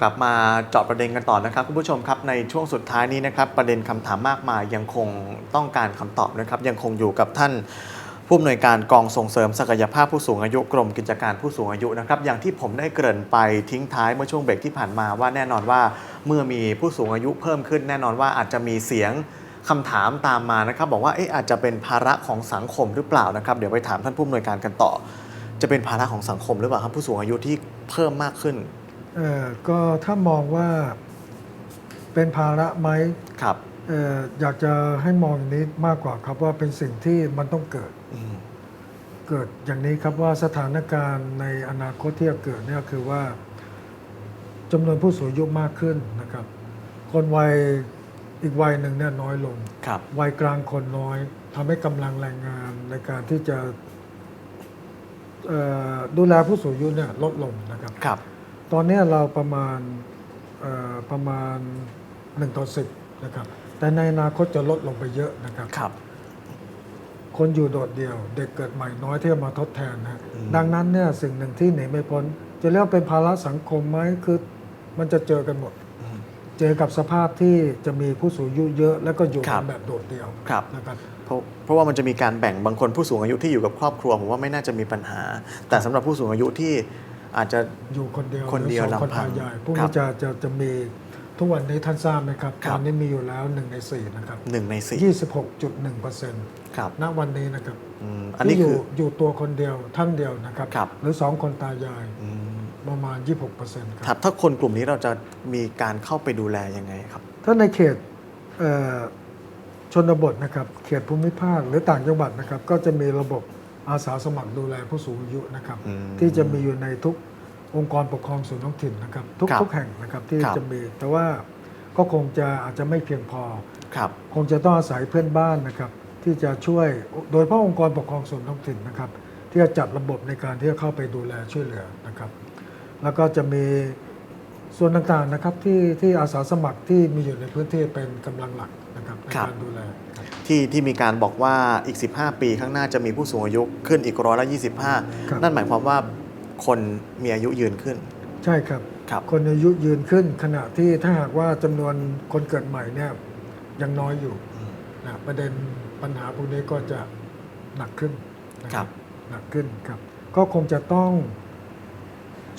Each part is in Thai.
กลับมาเจาะประเด็นกันต่อนะครับคุณผู้ชมครับในช่วงสุดท้ายนี้นะครับประเด็นคำถามมากมายยังคงต้องการคำตอบนะครับยังคงอยู่กับท่านผู้อำนวยการกองส่งเสริมศักยภาพผู้สูงอายุกรมกิจการผู้สูงอายุนะครับอย่างที่ผมได้เกริ่นไปทิ้งท้ายเมื่อช่วงเบรกที่ผ่านมาว่าแน่นอนว่าเมื่อมีผู้สูงอายุเพิ่มขึ้น แน่นอนว่าอาจจะมีเสียงคำถามตามมานะครับบอกว่าเอ๊ะอาจจะเป็นภาระของสังคมหรือเปล่านะครับเดี๋ยวไปถามท่านผู้อำนวยการกันต่อ จะเป็นภาระของสังคมหรือเปล่าครับผู้สูงอายุที่เพิ่มมากขึ้น เอ่อก็ถ้ามองว่าเป็นภาระไหมครับ เอ่ออยากจะให้มองอย่างนี้มากกว่าครับว่าเป็นสิ่งที่มันต้องเกิด อืม เกิดอย่างนี้ครับว่าสถานการณ์ในอนาคตที่จะเกิดเนี่ยคือว่าจำนวนผู้สูงอายุมากขึ้นนะครับ คนวัยอีกวัยหนึ่งเนี่ยน้อยลง ครับ วัยกลางคนน้อยทำให้กำลังแรงงานในการที่จะเอ่อดูแลผู้สูงอายุเนี่ยลดลงนะครับ ครับ ตอนนี้เราประมาณเอ่อประมาณ 1 ต่อ 10 นะครับ แต่ในอนาคตจะลดลงไปเยอะนะครับครับ คนอยู่โดดเดี่ยว เด็กเกิดใหม่น้อยที่จะมาทดแทนนะอืมดังนั้นเนี่ยสิ่งหนึ่งที่หนีไม่พ้น จะเรียกว่าเป็นภาระสังคมไหมคือมันจะเจอกันหมดอืมเจอกับสภาพที่จะมีผู้สูงอายุเยอะแล้วก็อยู่ครักับนแบบโดดเดี่ยวครับนะครับเพราะเพราะว่ามันจะมีการแบ่งบางคนผู้สูงอายุที่อยู่กับครอบครัวผมว่าไม่น่าจะมีปัญหา แต่สำหรับผู้สูงอายุที่ อาจจะอยู่คนเดียวคนเดียวหรือสองคนลำพังตายายพวกครันี้บจะจะจะมีทุกวันนี้ท่านทราบไหมครับครัตบอนนี้มีอยู่แล้วหนึ่งในสี่นะครับหนึ่งในสี่26.1เปอร์เซ็นต์ครับณวันนี้นะครับอืมอันนี้ที่อคืยู่ออยู่ตัวคนเดียวท่านเดียวนะครับครับหรือสองคนตายายอืมประมาณ 26เปอร์เซ็นต์คครัรับบถ้าคนกลุ่มนี้เราจะมีการเข้าไปดูแลยังไงครับ ถ้าในเขตเอ่อชนบทนะครับ เขตภูมิภาคหรือต่างจังหวัดนะครับ ก็จะมีระบบ อาสาสมัครดูแลผู้สูงอายุนะครับ อืมที่จะมีอยู่ในทุกองค์กรปกครองส่วนท้องถิ่นนะครับทุกครับทุกแห่งนะครับที่ครับ จะมี แต่ว่าก็คงจะอาจจะไม่เพียงพอ ครับ คงจะต้องอาศัยเพื่อนบ้านนะครับ ที่จะช่วยโดยเฉพาะองค์กรปกครองส่วนท้องถิ่นนะครับ ที่จะจัดระบบในการที่จะเข้าไปดูแลช่วยเหลือนะครับ แล้วก็จะมีส่วนต่างๆนะครับที่ที่อาสาสมัครที่มีอยู่ในพื้นที่เป็นกำลังหลักนะครับในครับ การดูแลครับ ที่ที่มีการบอกว่าอีก 15 ปีข้างหน้าจะมีผู้สูงอายุขึ้นอีกร้อยละครับ25 นั่นหมายความว่าคนมีอายุยืนขึ้น ใช่ครับครับ คนอายุยืนขึ้น ขณะที่ถ้าหากว่าจำนวนคนเกิดใหม่เนี่ยยังน้อยอยู่นะประเด็นปัญหาพวกนี้ก็จะหนักขึ้นนะครับหนักขึ้นครับ ก็คงจะต้อง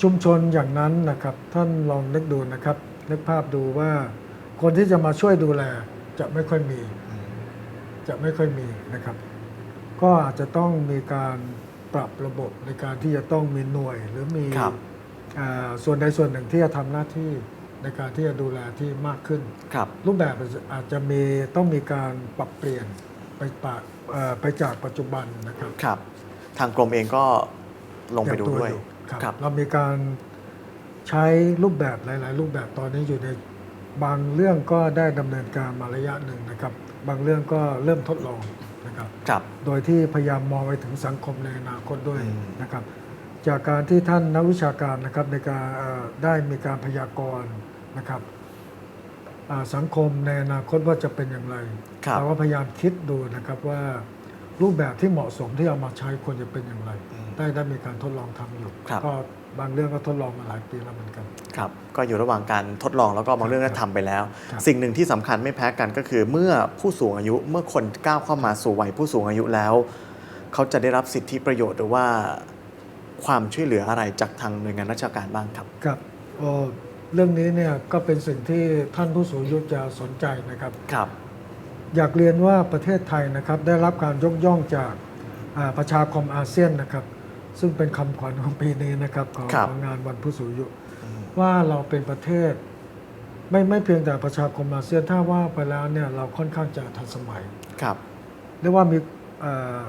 ชุมชนอย่างนั้นนะครับ ท่านลองนึกดูนะครับนึกภาพดูว่าคนที่จะมาช่วยดูแลจะไม่ค่อยมี จะไม่ค่อยมีนะครับ ก็อาจจะต้องมีการปรับระบบในการที่จะต้องมีหน่วยหรือมีครับอ่าส่วนใดส่วนหนึ่งที่จะทำหน้าที่ในการที่จะดูแลที่มากขึ้น ครับ รูปแบบอาจจะมีต้องมีการปรับเปลี่ยนไปปะเอ่อไปจากปัจจุบันนะครับครับ ทางกรมเองก็ลงไปดูเตรีมตัด้วยอครับครับ เรามีการใช้รูปแบบหลาย ๆ รูปแบบตอนนี้อยู่ในบางเรื่องก็ได้ดำเนินการมาระยะหนึ่งนะครับ บางเรื่องก็เริ่มทดลองนะครับ ครับ โดยที่พยายามมองไปถึงสังคมในอนาคตด้วยอืม นะครับ จากการที่ท่านนักวิชาการนะครับในการเอ่อได้มีการพยากรณ์นะครับอ่าสังคมในอนาคตว่าจะเป็นอย่างไร ครับ เราก็พยายามคิดดูนะครับว่ารูปแบบที่เหมาะสมที่เอามาใช้ควรจะเป็นอย่างไร อืมได้ได้มีการทดลองทำอยู่ ครับ ก็ บางเรื่องก็ทดลองมาหลายปีแล้วเหมือนกันครับก็อยู่ระหว่างการทดลองแล้วก็บางเรื่องได้ทำไปแล้วครับสิ่งหนึ่งที่สำคัญไม่แพ้กันก็คือ เมื่อผู้สูงอายุเมื่อคนก้าวเข้ามาสู่วัยผู้สูงอายุแล้ว เขาจะได้รับสิทธิประโยชน์หรือว่าความช่วยเหลืออะไรจากทางหน่วยงานราชการบ้างครับครับเอ่อเรื่องนี้เนี่ยก็เป็นสิ่งที่ท่านผู้สูงอายุจะสนใจนะครับครับอยากเรียนว่าประเทศไทยนะครับได้รับการยกย่องจากอ่าประชาคมอาเซียนนะครับ ซึ่งเป็นคำขวัญของปีนี้นะครับของครับ ของงานวันผู้สูงอายุ ว่าเราเป็นประเทศ ไม่ไม่เพียงแต่ประชาคมอาเซียนถ้าว่าไปแล้วเนี่ยเราค่อนข้างจะทันสมัย ครับ เรียกว่ามีเอ่อ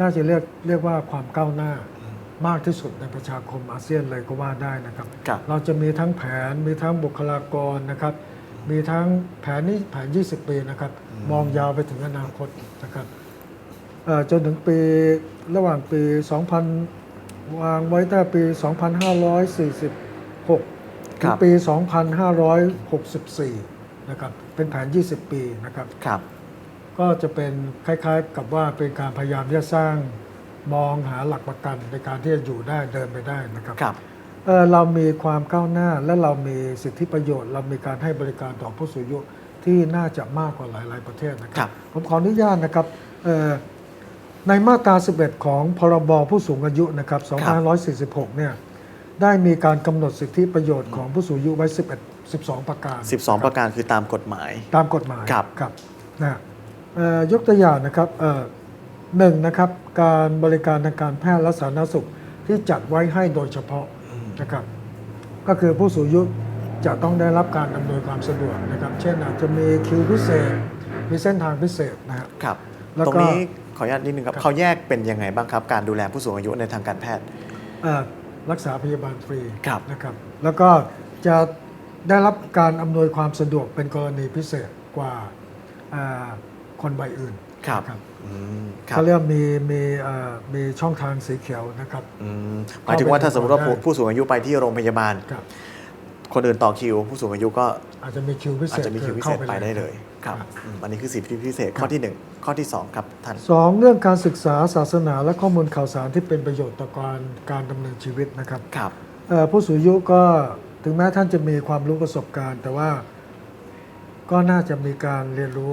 น่าจะเรียกเรียกว่าความก้าวหน้ามากที่สุดในประชาคมอาเซียนเลยก็ว่าได้นะครับ ครับ เราจะมีทั้งแผนมีทั้งบุคลากรนะครับ มีทั้งแผนนี้แผน 20 ปีนะครับ มองยาวไปถึงอนาคตนะครับเอ่อ จนถึงปีระหว่างปี 2000 วางไว้ตั้งแต่ปี 2546ครัถึงบปี 2564 นะครับ เป็นแผน 20 ปีนะครับครับ ก็จะเป็นคล้ายๆกับว่าเป็นการพยายามที่จะสร้างมองหาหลักประกันในการที่จะอยู่ได้เดินไปได้นะครับครับเอ่อเรามีความก้าวหน้าและเรามีสิทธิประโยชน์ เรามีการให้บริการต่อผู้สูงอายุที่น่าจะมากกว่าหลาย ๆ ประเทศนะคครัรับ ผมขออนุญาตนะครับเอ่อ ในมาตรา 11 ของพรบผู้สูงอายุนะครับ2546 เนี่ย ได้มีการกำหนดสิทธิประโยชน์ของผู้สูงอายุไว้ 11 12 ประการ 12 ประการคือตามกฎหมาย ตามกฎหมายครับครับนะเอ่อยกตัวอย่างนะครับเอ่อหนึ่งนะครับ การบริการทางการแพทย์และสาธารณสุขที่จัดไว้ให้โดยเฉพาะนะครับ ก็คือผู้สูงอายุจะต้องได้รับการอำนวยความสะดวกนะครับ เช่นอาจจะมีคิวพิเศษ มีเส้นทางพิเศษนะครับครับ แล้วก็ตรงนี้ขออนุญาตนิดนึงครับเขาแยกเป็นยังไงบ้างครับ การดูแลผู้สูงอายุในทางการแพทย์ เอ่อรักษาพยาบาลฟรีครับ นะครับแล้วก็จะได้รับการอำนวยความสะดวกเป็นกรณีพิเศษกว่าอ่าคนวัยอื่นครับนะอืมครับเขาเรียกว่ามีมีเอ่อมีช่องทางสีเขียวนะครับ อืมหมายถึงว่าถ้าสมมติว่าได้ผู้ผู้สูงอายุไปที่โรงพยาบาล ครับ คนอื่นต่อคิว ผู้สูงอายุก็อาจจะมีคิวพิเศอาจษจะมีคิวพิเศษข้าไปได้เลยครับครับอืมอันนี้คือสิทธิพิเศษข้อที่หนึ่งข้อที่สองครับท่านสองเรื่องการศึกษาศาสนาและข้อมูลข่าวสารที่เป็นประโยชน์ต่อการการดำเนินชีวิตนะครับครับเอ่อผู้สูงอายุก็ถึงแม้ท่านจะมีความรู้ประสบการณ์ แต่ว่าก็น่าจะมีการเรียนรู้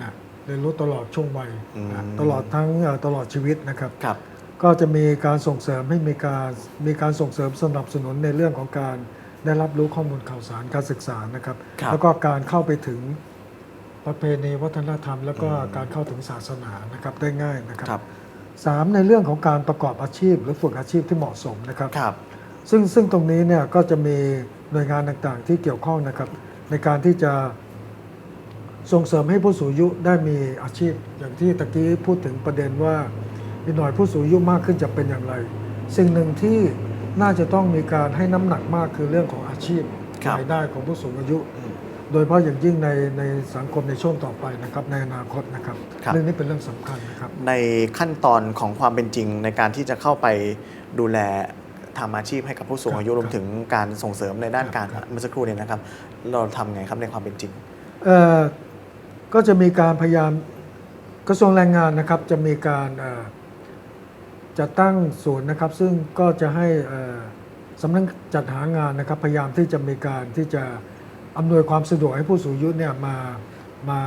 นะเรียนรู้ตลอดช่วงวัยนะตลอดทั้งเอ่อตลอดชีวิตนะครับครับก็จะมีการส่งเสริมให้มีการมีการส่งเสริมสนับสนุนในเรื่องของการ ได้รับรู้ข้อมูลข่าวสารการศึกษานะครับ ครับแล้วก็การเข้าไปถึงประเพณีวัฒนธรรม แล้วก็การเข้าถึงศาสนานะครับได้ง่ายนะครับครับสามในเรื่องของการประกอบอาชีพ หรือฝึกอาชีพที่เหมาะสมนะครับ ครับซึ่งซึ่งตรงนี้เนี่ยก็จะมีหน่วยงานต่างๆ ที่เกี่ยวข้องนะครับ ในการที่จะส่งเสริมให้ผู้สูงอายุได้มีอาชีพ อย่างที่ตะกี้พูดถึงประเด็นว่าอีกหน่อยผู้สูงอายุมากขึ้นจะเป็นอย่างไร สิ่งหนึ่งที่ น่าจะต้องมีการให้น้ำหนักมากคือเรื่องของอาชีพครับ รายได้ของผู้สูงอายุอืมโดยเฉพาะอย่างยิ่งในในสังคมในช่วงต่อไปนะครับในอนาคตนะครับครับเรื่องนี้เป็นเรื่องสำคัญนะครับ ในขั้นตอนของความเป็นจริงในการที่จะเข้าไปดูแลทำอาชีพให้กับผู้สูงอายุครับรวมถึงการส่งเสริมในด้านการครับ เมื่อสักครู่เนี่ยนะครับ เราทำไงครับในความเป็นจริง เอ่อก็จะมีการพยายามกระทรวงแรงงานนะครับจะมีการเอ่อ จัดตั้งศูนย์นะครับซึ่งก็จะให้เอ่อสำนักจัดหางานนะครับพยายามที่จะมีการที่จะอำนวยความสะดวกให้ผู้สูงอายุเนี่ยมามา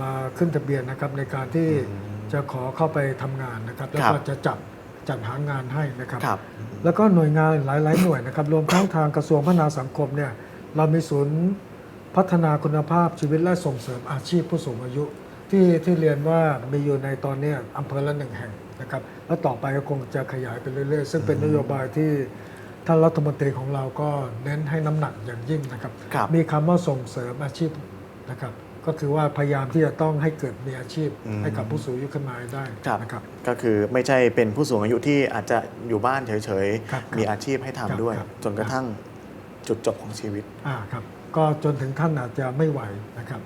มาขึ้นทะเบียนนะครับในการที่จะขอเข้าไปทำงานนะครับ แล้วครัก็บจะจัดจัดหางานให้นะครับ ครับ แล้วก็หน่วยงานหลาย ๆ หน่วยนะครับ รวมทั้งทางกระทรวงพัฒนาสังคมเนี่ยเรามีศูนย์พัฒนาคุณภาพชีวิตและส่งเสริมอาชีพผู้สูงอายุ ที่ที่เรียนว่ามีอยู่ในตอนเนี้ยอำเภอละหนึ่งแห่งนะครับ แล้วต่อไปก็คงจะขยายไปเรื่อยๆ ซึ่งเป็นนโยบายที่ท่านรัฐมนตรีของเราก็เน้นให้น้ำหนักอย่างยิ่งนะครับ ครับ มีคำว่าส่งเสริมอาชีพนะครับ ก็คือว่าพยายามที่จะต้องให้เกิดมีอาชีพอืมให้กับผู้สูงอายุขึ้นมาให้ได้ครับนะครับ ก็คือไม่ใช่เป็นผู้สูงอายุที่อาจจะอยู่บ้านเฉยครับๆ มีอาชีพให้ทำครับด้วย ครับ จนกระทั่งจุดจบของชีวิตอ่าครับก็จนถึงท่านอาจจะไม่ไหวนะครับ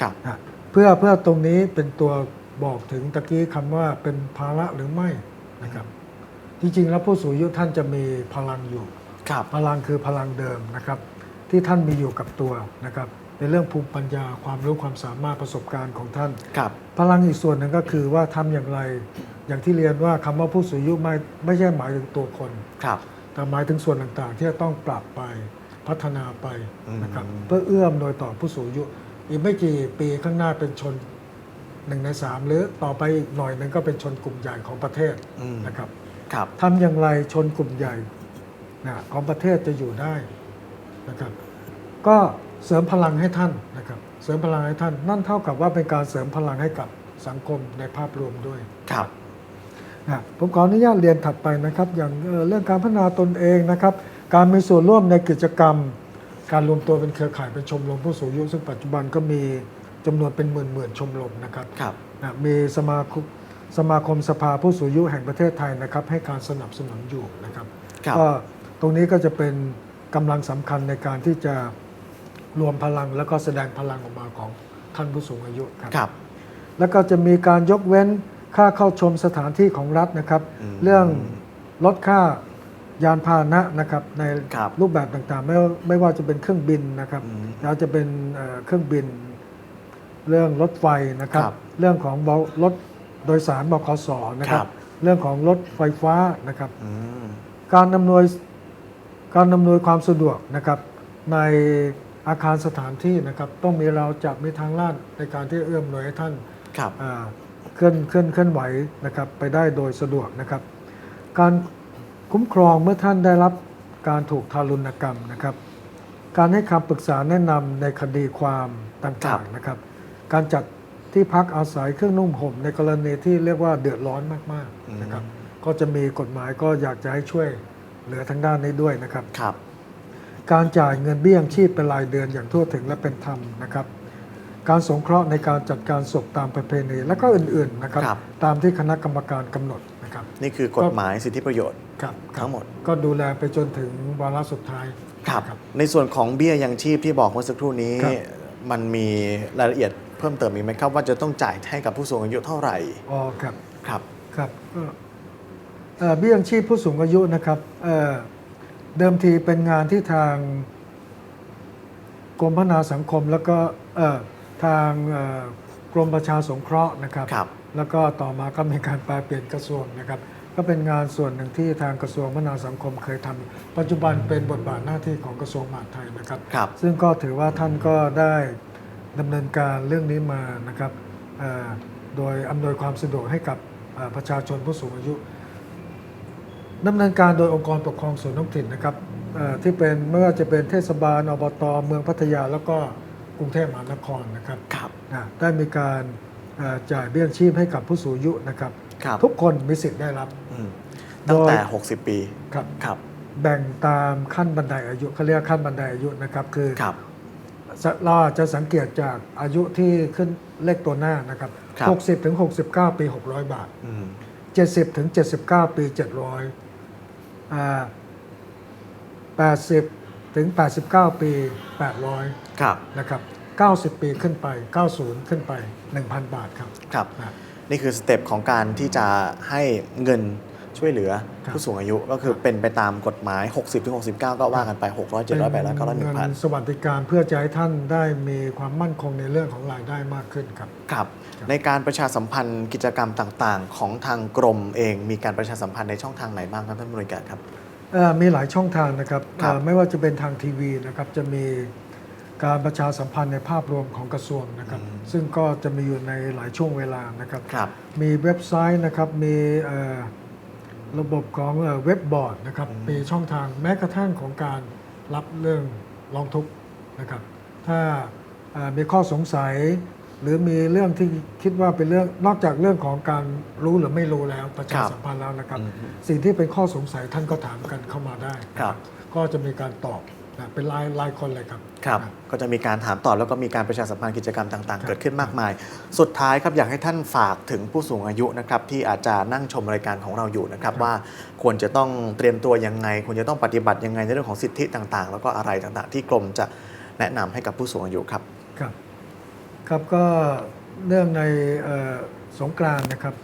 ครับ อะเพื่อเพื่อตรงนี้เป็นตัว บอกถึงตะกี้คำว่าเป็นภาระหรือไม่นะครับ จริงๆ แล้วผู้สูงอายุท่านจะมีพลังอยู่ ครับ พลังคือพลังเดิมนะครับ ที่ท่านมีอยู่กับตัวนะครับ ในเรื่องภูมิปัญญาความรู้ความสามารถประสบการณ์ของท่าน ครับ พลังอีกส่วนหนึ่งก็คือว่าทำอย่างไร อย่างที่เรียนว่าคำว่าผู้สูงอายุไม่ไม่ใช่หมายถึงตัวคน ครับ แต่หมายถึงส่วนต่างๆ ที่จะต้องปรับไปพัฒนาไปนะครับ อืม เพื่อเอื้อมโดยต่อผู้สูงอายุ อีกไม่กี่ปีข้างหน้าเป็นชน หนึ่งในสามหรือต่อไปอีกหน่อยหนึงก็เป็นชนกลุ่มใหญ่ของประเทศอืมนะครับครับทำอย่างไรชนกลุ่มใหญ่นะของประเทศจะอยู่ได้นะครับ ก็เสริมพลังให้ท่านนะครับ เสริมพลังให้ท่าน นั่นเท่ากับว่าเป็นการเสริมพลังให้กับสังคมในภาพรวมด้วยครับนะผมขออนุญาตเรียนถัดไปนะครับ อย่างเอ่อเรื่องการพัฒนาตนเองนะครับ การมีส่วนร่วมในกิจกรรม การรวมตัวเป็นเครือข่ายเป็นชมรมผู้สูงอายุซึ่งปัจจุบันก็มี จำนวนเป็นหมื่นหมื่นๆชมรมนะครับครับนะมีสมาคมสมาคมสภาผู้สูงอายุแห่งประเทศไทยนะครับ ให้การสนับสนุนอยู่นะครับครับ ก็ตรงนี้ก็จะเป็นกำลังสำคัญในการที่จะรวมพลังแล้วก็แสดงพลังออกมาของท่านผู้สูงอายุครับ ครับ แล้วก็จะมีการยกเว้นค่าเข้าชมสถานที่ของรัฐนะครับ อืมเรื่องลดค่ายานพาหนะนะครับในครับรูปแบบต่างๆ ไม่ว่าไม่ว่าจะเป็นเครื่องบินนะครับอืมแล้วจะเป็นเอ่อเครื่องบิน เรื่องรถไฟนะครับ ครับเรื่องของบรถโดยสารบขสนะครัครับบเรื่องของรถไฟฟ้านะครับ อืม การอำนวยการอำนวยความสะดวกนะครับ ในอาคารสถานที่นะครับ ต้องมีราวจับมีทางลาดในการที่เอื้อมหน่วยให้ท่าน ครับ อ่าเคลื่อนเคลื่อนเคลื่อนไหวนะครับไปได้โดยสะดวกนะครับ การคุ้มครองเมื่อท่านได้รับการถูกทารุณกรรมนะครับ การให้คำปรึกษาแนะนำในคดีความต่างๆนะครับ การจัดที่พักอาศัยเครื่องนุ่งห่ม ในกรณีที่เรียกว่าเดือดร้อนมากๆนะครับ ก็จะมีกฎหมายก็อยากจะให้ช่วยเหลือทางด้านนี้ด้วยนะครับ ครับ การจ่ายเงินเบี้ยยังชีพเป็นรายเดือนอย่างทั่วถึงและเป็นธรรมนะครับ การสงเคราะห์ในการจัดการศพตามประเพณีและก็อื่นๆนะครับ ครับ ตามที่คณะกรรมการกำหนดนะครับ นี่คือกฎหมายสิทธิประโยชน์ ครับครับทั้งหมด ก็ดูแลไปจนถึงวาระสุดท้ายครับครับ ในส่วนของเบี้ยยังชีพที่บอกเมื่อสักครู่นี้ ครับ มันมีรายละเอียด เพิ่มเติมอีกไหมครับว่าจะต้องจ่ายให้กับผู้สูงอายุเท่าไหร่อ๋อครับครับครับก็เอ่อเบี้ยยังชีพผู้สูงอายุนะครับเอ่อเดิมทีเป็นงานที่ทางกรมพัฒนาสังคมแล้วก็เอ่อทางเอ่อกรมประชาสงเคราะห์นะครับครับแล้วก็ต่อมาก็มีการแปลเปลี่ยนกระทรวงนะครับ ก็เป็นงานส่วนหนึ่งที่ทางกระทรวงพัฒนาสังคมเคยทำปัจจุบันเป็นบทบาทหน้าที่ของกระทรวงมหาดไทยนะครับครับซึ่งก็ถือว่าท่านก็ได้ ดำเนินการเรื่องนี้มานะครับเอ่อโดยอำนวยความสะดวกให้กับเอ่อประชาชนผู้สูงอายุดำเนินการโดยองค์กรปกครองส่วนท้องถิ่นนะครับเอ่อที่เป็นไม่ว่าจะเป็นเทศบาลอบตเมืองพัทยา แล้วก็กรุงเทพมหานครนะครับครับนะได้มีการเอ่อจ่ายเบี้ยยังชีพให้กับผู้สูงอายุนะครับครับทุกคนมีสิทธิ์ได้รับอืมตั้งแต่โดย60 ปีครับครับแบ่งตามขั้นบันไดอายุเขาเรียกขั้นบันไดอายุนะครับคือครับ เราอาจจะสังเกตจากอายุที่ขึ้นเลขตัวหน้านะครับครับ60ถึง69ปี600บาท อืม70ถึง79ปี700อ่า80ถึง89ปี800ครับ นะครับ90ปีขึ้นไป90ขึ้นไป1,000บาทครับครับ นะ นี่คือสเต็ปของการที่จะให้เงิน ช่วยเหลือครับผู้สูงอายุก็คือเป็นไปตามกฎหมาย 60ถึง69 ก็ว่ากันไป 600 700 800 900เป็นเงิน1,000สวัสดิการเพื่อจะให้ท่านได้มีความมั่นคงในเรื่องของรายได้มากขึ้นครับครับ ในการประชาสัมพันธ์กิจกรรมต่างๆ ของทางกรมเอง มีการประชาสัมพันธ์ในช่องทางไหนบ้างครับท่านผู้บริการครับเอ่อมีหลายช่องทางนะครับครับเอ่อไม่ว่าจะเป็นทางทีวีนะครับจะมีการประชาสัมพันธ์ในภาพรวมของกระทรวงนะครับ ซึ่งก็จะมีอยู่ในหลายช่วงเวลานะครับครับมีเว็บไซต์นะครับมีเอ่อ ระบบของเอ่อเว็บบอร์ดนะครับมีช่องทางแม้กระทั่งของการรับเรื่องร้องทุกข์นะครับ ถ้าเอ่อมีข้อสงสัย หรือมีเรื่องที่คิดว่าเป็นเรื่องนอกจากเรื่องของการรู้หรือไม่รู้แล้วประชาครับสัมพันธ์แล้วนะครับอืมสิ่งที่เป็นข้อสงสัยท่านก็ถามกันเข้ามาได้ครับก็จะมีการตอบ นะเป็นรายรายคนเลยครับ ครับนะก็จะมีการถามตอบแล้วก็มีการประชาสัมพันธ์กิจกรรมต่างครัๆบเกิดขึ้นมากมาย สุดท้ายครับอยากให้ท่านฝากถึงผู้สูงอายุนะครับที่อาจจะนั่งชมรายการของเราอยู่นะครับว่าควรจะต้องเตรียมตัวยังไง ควรจะต้องปฏิบัติยังไงในเรื่องของสิทธิต่างๆ แล้วก็อะไรต่างๆ ที่กรมจะแนะนำให้กับผู้สูงอายุครับ ครับ ครับก็เนื่องในเอ่อสงกรานต์นะครับ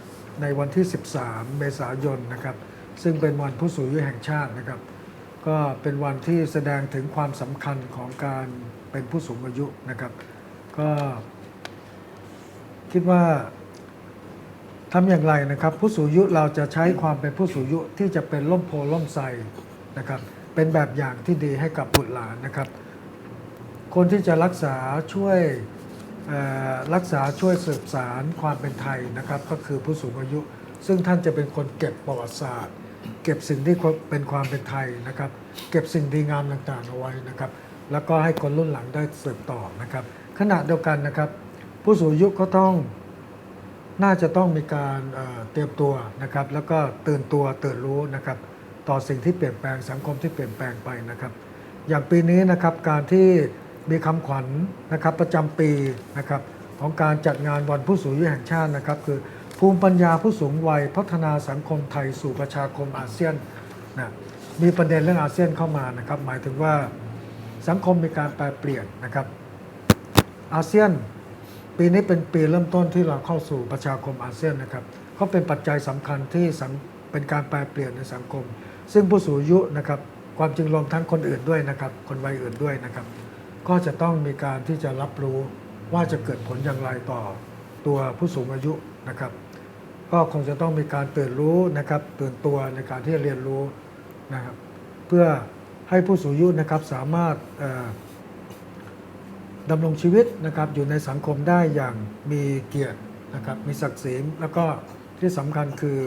ในวันที่ 13 เมษายนนะครับซึ่งเป็นวันผู้สูงอายุแห่งชาตินะครับ ก็เป็นวันที่แสดงถึงความสำคัญของการเป็นผู้สูงอายุนะครับ ก็คิดว่าทำอย่างไรนะครับ ผู้สูงอายุเราจะใช้ความเป็นผู้สูงอายุที่จะเป็นล่มโพล่มไทรนะครับ เป็นแบบอย่างที่ดีให้กับบุตรหลานนะครับ คนที่จะรักษาช่วยรักษาช่วยสืบสารความเป็นไทยนะครับ ก็คือผู้สูงอายุ ซึ่งท่านจะเป็นคนเก็บประวัติศาสตร์ เก็บสิ่งที่เป็นความเป็นไทยนะครับ เก็บสิ่งดีงามต่างๆเอาไว้นะครับ แล้วก็ให้คนรุ่นหลังได้สืบต่อนะครับ ขณะเดียวกันนะครับ ผู้สูงอายุก็ต้องน่าจะต้องมีการเเตรียมตัวนะครับ แล้วก็ตื่นตัวตื่นรู้นะครับ ต่อสิ่งที่เปลี่ยนแปลงสังคมที่เปลี่ยนแปลงไปนะครับ อย่างปีนี้นะครับการที่มีคำขวัญนะครับประจำปีนะครับของการจัดงานวันผู้สูงอายุแห่งชาตินะครับ คือ ภูมิปัญญาผู้สูงวัยพัฒนาสังคมไทยสู่ประชาคมอาเซียนนะมีประเด็นเรื่องอาเซียนเข้ามานะครับ หมายถึงว่าสังคมมีการแปรเปลี่ยนนะครับ อาเซียนปีนี้เป็นปีเริ่มต้นที่เราเข้าสู่ประชาคมอาเซียนนะครับก็เป็นปัจจัยสำคัญที่เป็นการแปลเปลี่ยนในสังคม ซึ่งผู้สูงอายุนะครับ ความจริงรวมทั้งคนอื่นด้วยนะครับ คนวัยอื่นด้วยนะครับ ก็จะต้องมีการที่จะรับรู้ว่าจะเกิดผลอย่างไรต่อตัวผู้สูงอายุนะครับ ก็คงจะต้องมีการตื่นรู้นะครับตื่นตัวในการที่จะเรียนรู้นะครับเพื่อให้ผู้สูงอายุนะครับสามารถเอ่อดำรงชีวิตนะครับอยู่ในสังคมได้อย่างมีเกียรตินะครับมีศักดิ์ศรีแล้วก็ที่สำคัญคือ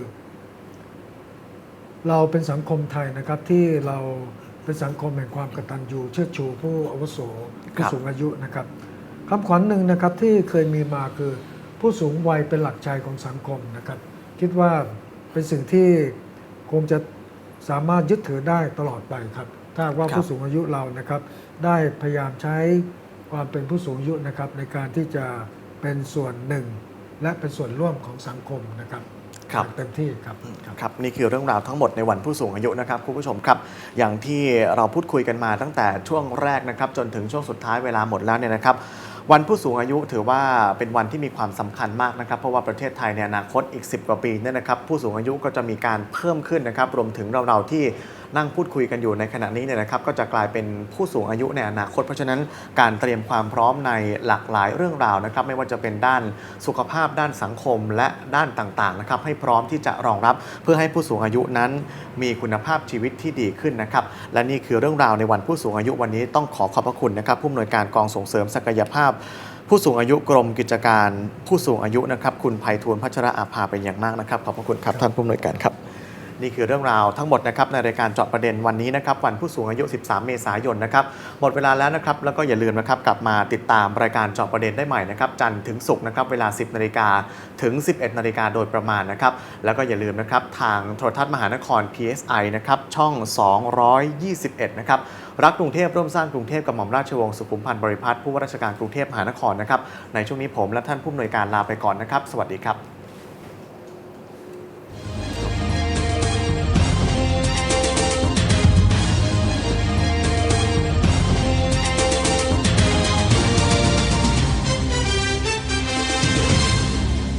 เราเป็นสังคมไทยนะครับที่เราเป็นสังคมแห่งความกตัญญูเชิดชูผู้อาวุโสผู้สูงอายุนะครับคำขวัญหนึ่งนะครับที่เคยมีมาคือ ผู้สูงวัยเป็นหลักใจของสังคมนะครับ คิดว่าเป็นสิ่งที่คงจะสามารถยึดถือได้ตลอดไปครับ ถ้าหากว่าครับผู้สูงอายุเรานะครับ ได้พยายามใช้ความเป็นผู้สูงอายุนะครับในการที่จะเป็นส่วนหนึ่ง และเป็นส่วนร่วมของสังคมนะครับครับอย่างเต็มที่ครับครับครับ นี่คือเรื่องราวทั้งหมดในวันผู้สูงอายุนะครับคุณผู้ชมครับ อย่างที่เราพูดคุยกันมาตั้งแต่ช่วงแรกนะครับ จนถึงช่วงสุดท้ายเวลาหมดแล้วเนี่ยนะครับ วันผู้สูงอายุถือว่าเป็นวันที่มีความสำคัญมากนะครับเพราะว่าประเทศไทยในอนาคตอีก 10 กว่าปีเนี่ยนะครับผู้สูงอายุก็จะมีการเพิ่มขึ้นนะครับรวมถึงเราๆที่ นั่งพูดคุยกันอยู่ในขณะนี้เนี่ยนะครับก็จะกลายเป็นผู้สูงอายุในอนาคต เพราะฉะนั้นการเตรียมความพร้อมในหลากหลายเรื่องราวนะครับไม่ว่าจะเป็นด้านสุขภาพด้านสังคมและด้านต่างๆนะครับให้พร้อมที่จะรองรับเพื่อให้ผู้สูงอายุนั้น มีคุณภาพชีวิตที่ดีขึ้นนะครับและนี่คือเรื่องราวในวันผู้สูงอายุวันนี้ต้องขอขอบพระคุณนะครับผู้อำนวยการกองส่งเสริมศักยภาพผู้สูงอายุกรมกิจการผู้สูงอายุนะครับ คุณไพฑูรย์พัชระอาภาเป็นอย่างมากนะครับ ขอบพระคุณครับ ท่านผู้อำนวยการครับ นี่คือเรื่องราวทั้งหมดนะครับในรายการเจาะประเด็นวันนี้นะครับวันผู้สูงอายุ 13 เมษายนนะครับหมดเวลาแล้วนะครับแล้วก็อย่าลืมนะครับกลับมาติดตามรายการเจาะประเด็นได้ใหม่นะครับจันทร์ถึงศุกร์นะครับเวลา 10นาฬิกาถึง 11นาฬิกาโดยประมาณนะครับแล้วก็อย่าลืมนะครับทางโทรทัศน์มหานคร PSI นะครับช่อง 221 นะครับรักกรุงเทพร่วมสร้างกรุงเทพกับหม่อมราชวงศ์สุขุมพันธ์บริพัตรผู้ว่าราชการกรุงเทพมหานครนะครับในช่วงนี้ผมและท่านผู้อำนวยการลาไปก่อนนะครับ สวัสดีครับ